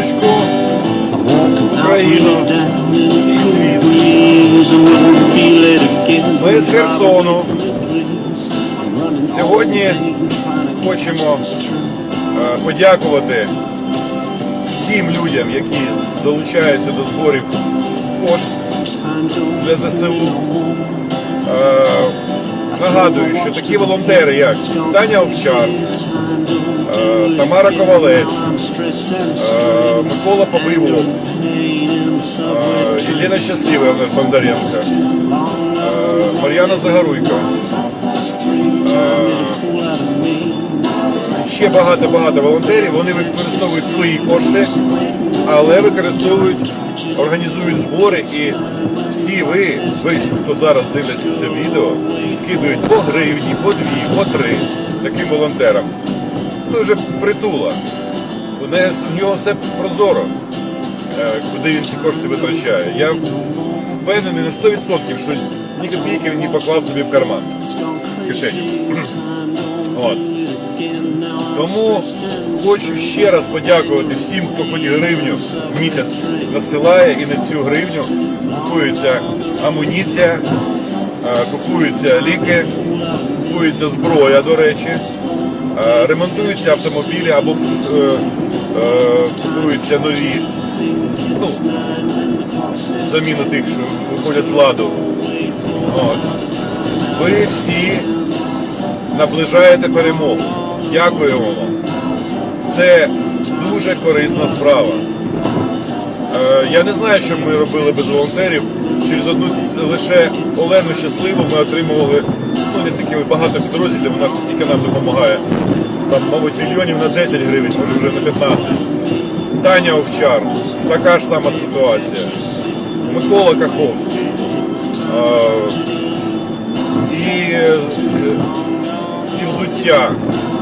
Раночку, Україно, всі світ. Ми з Херсону. Сьогодні хочемо е, подякувати всім людям, які залучаються до зборів кошт для ЗСУ. Е, Нагадую, що такі волонтери, як Таня Овчар, е, Тамара Ковалець, Микола Побивов, е, Щаслива Бондаренко, е, Мар'яна Загоруйко, е, ще багато-багато волонтерів. Вони використовують свої кошти, але використовують, організують збори і всі ви, ви, хто зараз дивляться це відео, скидують по гривні, по дві, по три таким волонтерам. Дуже притула. У нього все прозоро, е, куди він ці кошти витрачає. Я впевнений на 100%, що ні копійки він не поклав собі в карман, в кишені. От. Тому хочу ще раз подякувати всім, хто хоч гривню в місяць надсилає і на цю гривню купується амуніція, е, купуються ліки, купується зброя, до речі, ремонтуються автомобілі або е, е, купуються нові. Ну, заміну тих, що виходять з ладу. От. Ви всі наближаєте перемогу. Дякуємо вам. Це дуже корисна справа. Е, Я не знаю, що ми робили без волонтерів. Через одну лише Олену щасливу ми отримували ну не тільки багато підрозділів, вона ж тільки нам допомагає. Там, мабуть, мільйонів на 10 гривень, може вже на 15. Таня Овчар, така ж сама ситуація. Микола Каховський. Е, І, е, і взуття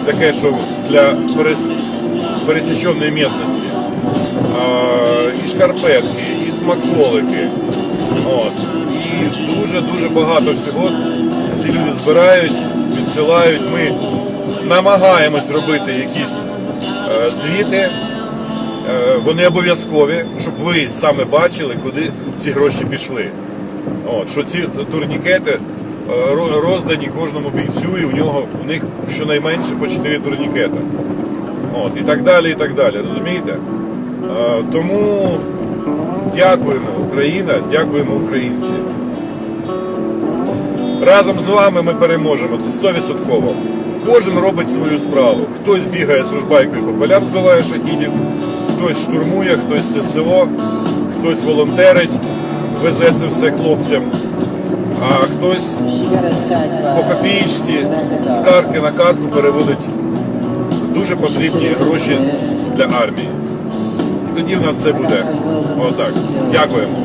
таке, що для перес, пересіченої місцевості. І шкарпетки, і смаколики. От. І дуже-дуже багато всього ці люди збирають, відсилають. Ми намагаємось робити якісь е, звіти. Е, вони обов'язкові, щоб ви саме бачили, куди ці гроші пішли. От, що ці турнікети е, роздані кожному бійцю, і у нього у них щонайменше по 4 турнікета. От, і так далі, і так далі. Розумієте? Е, тому дякуємо, Україна, дякуємо українці. Разом з вами ми переможемо, це 100%. Кожен робить свою справу. Хтось бігає з ружбайкою по полям, збиває шахідів, хтось штурмує, хтось це село, хтось волонтерить, везе це все хлопцям, а хтось по копієчці з картки на картку переводить дуже потрібні гроші для армії. Тоді в нас все буде отак. Дякуємо.